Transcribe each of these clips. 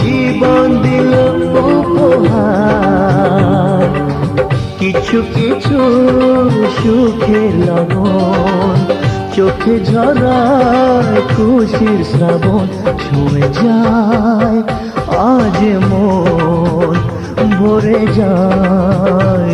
জীবন দিল উপহার। কিছু কিছু সুখের লগন চোখে ঝরায় খুশির শ্রাবণ ছুঁয়ে যায়, আজ মন ভরে যায়।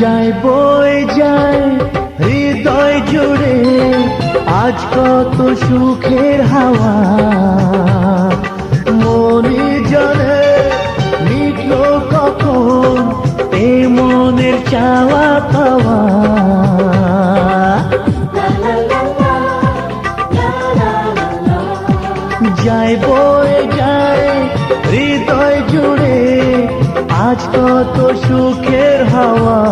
যায় বই যায়, হৃদয় জুড়ে আজ কত সুখের হাওয়া। মনে জানে মিটল কখন এ মনের চাওয়া পাওয়া। যায়, বয়ে যায়, হৃদয় জুড়ে আজ কত সুখের হাওয়া।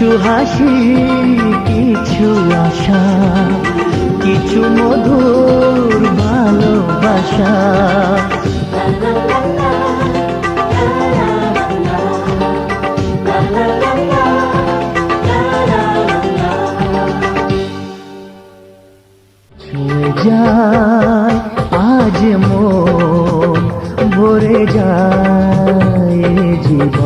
কিছু হাসি কিছু আশা কিছু মধুর ভালোবাসা। আজ মন ভরে যায় জীবন।